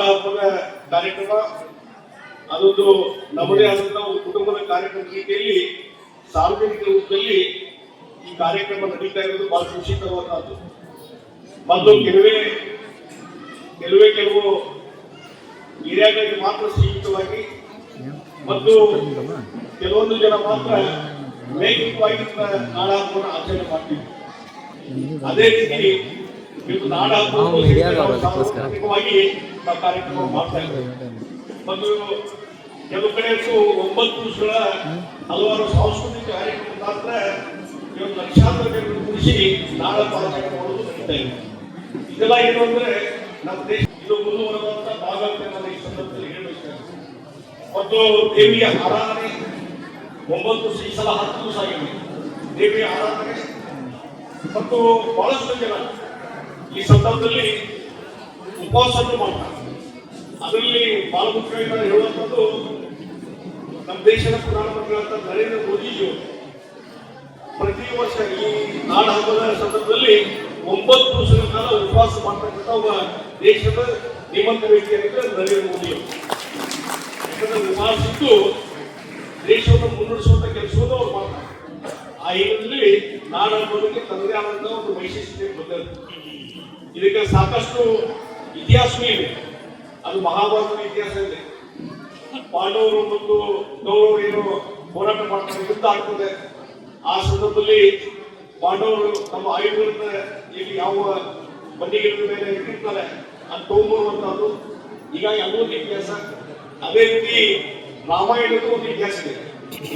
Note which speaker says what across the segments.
Speaker 1: ಹಬ್ಬದ ಕಾರ್ಯಕ್ರಮ, ಅದೊಂದು ನಮ್ಮದೇ ಆದಂತಹ ಒಂದು ಕುಟುಂಬದ ಕಾರ್ಯಕ್ರಮ ರೀತಿಯಲ್ಲಿ ಸಾರ್ವಜನಿಕ ರೂಪದಲ್ಲಿ ಈ ಕಾರ್ಯಕ್ರಮ ನಡೀತಾ ಇರೋದು ಬಹಳ ಖುಷಿಕರವಾದದ್ದು ಮತ್ತು ಕೆಲವೇ ಕೆಲವೇ ಕೆಲವು ಏರಿಯಾಗಳಿಗೆ ಮಾತ್ರ ಸೀಮಿತವಾಗಿ ಮತ್ತು ಕೆಲವೊಂದು ಜನ ಮಾತ್ರ ವೈಯಕ್ತಿಕವಾಗಿ ಇದನ್ನ ನಾಡ ಆಚರಣೆ ಮಾಡ್ತೀವಿ ಅದೇ ರೀತಿ
Speaker 2: ನಾವು
Speaker 1: ನಾವು
Speaker 2: ಅದಕ್ಕೋಸ್ಕರ.
Speaker 1: ಮತ್ತು ಕೆಲವು ಕಡೆ ಒಂಬತ್ತು ದಿವಸಗಳ ಹಲವಾರು ಸಾಂಸ್ಕೃತಿಕ ಕಾರ್ಯಕ್ರಮ ಮಾತ್ರ ಇವತ್ತು ಲಕ್ಷಾಂತರ ಜನರು ಕೂಡಿಸಿ ನಾಡ ಪಾಲನೆ ಮಾಡೋದು ಇದೆಲ್ಲ ಏನು ಅಂದ್ರೆ ನಮ್ಮ ದೇಶ ಇದು ಮುಂದುವರೆದಂತ ಭಾಗ ಈ ಸಂದರ್ಭದಲ್ಲಿ ಮತ್ತು ದೇವಿಯ ಆರಾಧನೆ ಒಂಬತ್ತು ಈ ಸಲ ಹತ್ತು ದಿವಸ ಆಗಿದೆ. ದೇವಿಯ ಆರಾಧನೆ ಮತ್ತು ಬಹಳಷ್ಟು ಜನ ಈ ಸಂದರ್ಭದಲ್ಲಿ ಉಪವಾಸವನ್ನು ಮಾಡ್ತಾರೆ. ಅದರಲ್ಲಿ ಬಹಳ ಹೇಳುವಂಥದ್ದು ನಮ್ಮ ದೇಶದ ಪ್ರಧಾನಮಂತ್ರಿಗಳಂತ ನರೇಂದ್ರ ಮೋದಿಯು ಪ್ರತಿ ವರ್ಷ ಈ ನಾಡ ಸಂದರ್ಭದಲ್ಲಿ ಒಂಬತ್ತು ವರ್ಷದ ಕಾಲ ಉಪವಾಸ ಮಾಡ್ತಕ್ಕಂಥ ಒಬ್ಬ ದೇಶದ ಶ್ರೀಮಂತ ವ್ಯಕ್ತಿ ಅಂದ್ರೆ ನರೇಂದ್ರ ಮೋದಿಯವರು. ಯಾಕಂದ್ರೆ ಉಪವಾಸ ಇದ್ದು ದೇಶವನ್ನು ಮುನ್ನಡೆಸುವಂತ ಕೆಲಸವನ್ನು ಅವ್ರು ಮಾಡ್ತಾರೆ. ಆ ಹಿನ್ನೆಲೆಯಲ್ಲಿ ನಾಡ ಹಬ್ಬಕ್ಕೆ ತನ್ನದೇ ಆದಂತಹ ಒಂದು ವೈಶಿಷ್ಟ್ಯತೆ ಬಂದಿರುತ್ತೆ. ಇದಕ್ಕೆ ಸಾಕಷ್ಟು ಇತಿಹಾಸವೂ ಇದೆ. ಅದು ಮಹಾಭಾರತದ ಇತಿಹಾಸ ಇದೆ. ಪಾಂಡವರು ಮತ್ತು ಕೌರವರು ಏನು ಹೋರಾಟ ಮಾಡ್ತಾರೆ, ಯುದ್ಧ ಆಗ್ತದೆ. ಆ ಸಂದರ್ಭದಲ್ಲಿ ಪಾಂಡವರು ತಮ್ಮ ಆಯುಧಗಳನ್ನ ಇಲ್ಲಿ ಯಾವ ಬಂಡಿಗಳ ಮೇಲೆ ಇಟ್ಟಿರ್ತಾರೆ, ಅದು ತಗೊಂಡ್ಬರುವಂತಹದ್ದು ಹೀಗಾಗಿ ಅದು ಒಂದು ಇತಿಹಾಸ. ಅದೇ ರೀತಿ ರಾಮಾಯಣಕ್ಕೂ ಒಂದು ಇತಿಹಾಸ ಇದೆ.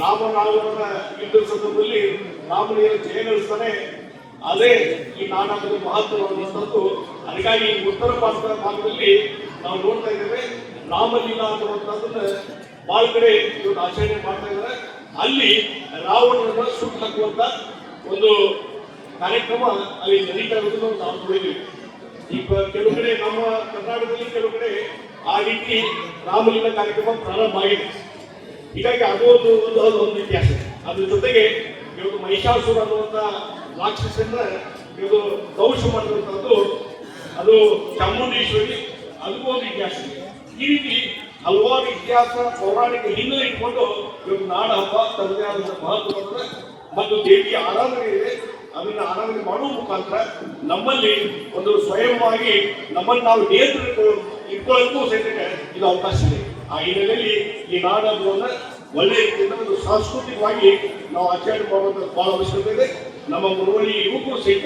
Speaker 1: ರಾಮ ರಾವಣನ ಯುದ್ಧದ ಸಂದರ್ಭದಲ್ಲಿ ರಾಮನ ಏನು ಜಯ ಗಳಿಸ್ತಾನೆ ಅದೇ ಈ ನಾಟಕದ ಮಹತ್ವವಾದಂಥದ್ದು ಅದಕ್ಕಾಗಿ ಉತ್ತರ ಭಾರತದ ಭಾಗದಲ್ಲಿ ನಾವು ನೋಡ್ತಾ ಇದ್ದೇವೆ, ರಾಮಲೀಲಾ ಅನ್ನುವಂಥದ್ದನ್ನ ಬಹಳ ಕಡೆ ಇವತ್ತು ಆಚರಣೆ ಮಾಡ್ತಾ ಇದ್ದಾರೆ. ಅಲ್ಲಿ ರಾವಣನ ಸುಟ್ಟು ಹಾಕುವಂತ ಒಂದು ಕಾರ್ಯಕ್ರಮ ಅಲ್ಲಿ ನಡೀತಾ ಇರೋದನ್ನು ನಾವು ನೋಡಿದ್ದೀವಿ. ಈ ಕೆಲವು ಕಡೆ ನಮ್ಮ ಕರ್ನಾಟಕದಲ್ಲಿ ಕೆಲವು ಕಡೆ ಆ ರೀತಿ ರಾಮಲೀಲಾ ಕಾರ್ಯಕ್ರಮ ಪ್ರಾರಂಭ ಆಗಿದೆ. ಹೀಗಾಗಿ ಅದು ಒಂದು ಒಂದು ಇತಿಹಾಸ. ಅದ್ರ ಜೊತೆಗೆ ಇವತ್ತು ಮಹಿಷಾಸುರ ಅನ್ನುವಂತ ರಾಕ್ಷಸನ್ನ ಇವತ್ತು ದೌಷ ಮಾಡಿರುವಂಥದ್ದು ಅದು ಚಾಮುಂಡೇಶ್ವರಿ ಅದಕ್ಕೂ ಒಂದು ಇತಿಹಾಸ ಈ ರೀತಿ ಹಲವಾರು ಇತಿಹಾಸ, ಪೌರಾಣಿಕ ಹಿನ್ನೆಲೆ ಇಟ್ಕೊಂಡು ಇವತ್ತು ನಾಡ ಹಬ್ಬ, ತಂದೆ ಆದಂಥ ಮಹತ್ವ ಮತ್ತು ದೇವಿಯ ಆರಾಧನೆ ಇದೆ. ಅದನ್ನ ಆರಾಧನೆ ಮಾಡುವ ಮುಖಾಂತರ ನಮ್ಮಲ್ಲಿ ಒಂದು ಸ್ವಯಂವಾಗಿ ನಮ್ಮನ್ನು ನಾವು ನಿಯಂತ್ರಣ ಇಟ್ಕೊಳ್ಳೋಕ್ಕೂ ಸಹಿತ ಇದು ಅವಕಾಶ ಇದೆ. ಆ ಹಿನ್ನೆಲೆಯಲ್ಲಿ ಈ ನಾಡ ಹಬ್ಬವನ್ನ ಒಳ್ಳೆಯ ಒಂದು ಸಾಂಸ್ಕೃತಿಕವಾಗಿ ನಾವು ಆಚರಣೆ ಮಾಡುವಂತ ಬಹಳ ಅವಶ್ಯಕತೆ ಇದೆ. ನಮ್ಮ ಮುಳುವಳಿ ಯುವಕರು ಸಹಿತ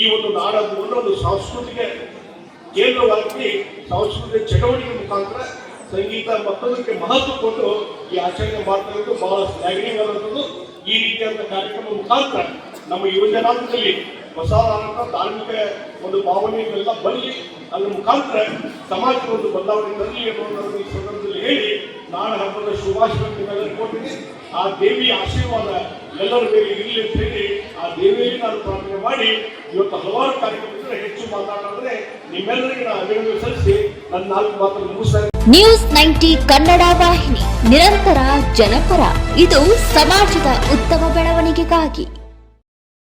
Speaker 1: ಈ ಒಂದು ನಾಡ ಹಬ್ಬವನ್ನು ಒಂದು ಸಾಂಸ್ಕೃತಿಕ ಕೇಂದ್ರವಾಗಿ ಸಾಂಸ್ಕೃತಿಕ ಚಟುವಟಿಕೆ ಮುಖಾಂತರ ಸಂಗೀತ ಮತ್ತೊಂದಕ್ಕೆ ಮಹತ್ವ ಕೊಟ್ಟು ಈ ಆಚರಣೆ ಮಾಡ್ತಾ ಇರೋದು ಬಹಳ ಶ್ಲಾಘನೀಯವಾದಂಥದ್ದು. ಈ ರೀತಿಯಾದ ಕಾರ್ಯಕ್ರಮ ಮುಖಾಂತರ ನಮ್ಮ ಯುವಜನಾಂಗದಲ್ಲಿ ಹೊಸ ಧಾರ್ಮಿಕ ಒಂದು ಭಾವನೆಗಳೆಲ್ಲ ಬರಲಿ, ಅದರ ಮುಖಾಂತರ ಸಮಾಜದ ಒಂದು ಬದಲಾವಣೆ ತರಲಿ ಅನ್ನೋದನ್ನು ಈ ಸಂದರ್ಭದಲ್ಲಿ ಹೇಳಿ ನಾಡ ಹಬ್ಬದ ಶುಭಾಶಯಗಳನ್ನು ಕೊಟ್ಟಿದ್ದೀನಿ ಆ ದೇವಿಯ ಆಶೀರ್ವಾದ ಎಲ್ಲರ ಮೇಲೆ ಇರಲಿ ಅಂತ ಹೇಳಿ ಆ ದೇವಿಯಲ್ಲಿ ನಾನು ಪ್ರಾರ್ಥನೆ ಮಾಡಿ, ಇವತ್ತು ಹಲವಾರು ಕಾರ್ಯಕ್ರಮದಲ್ಲಿ ಹೆಚ್ಚು ಮಾತಾಡಿದ್ರೆ ನಿಮ್ಮೆಲ್ಲರಿಗೆ ನಾನು ಅಭಿನಂದನೆ ಸಲ್ಲಿಸಿ, ನನ್ನ ನಾಲ್ಕು ಮಾತನ್ನು ಮುಗಿಸ್ತಾ
Speaker 3: ನ್ಯೂಸ್ ನೈಂಟಿ ಕನ್ನಡ ವಾಹಿನಿ, ನಿರಂತರ ಜನಪರ. ಇದು ಸಮಾಜದ ಉತ್ತಮ ಬೆಳವಣಿಗೆಗಾಗಿ.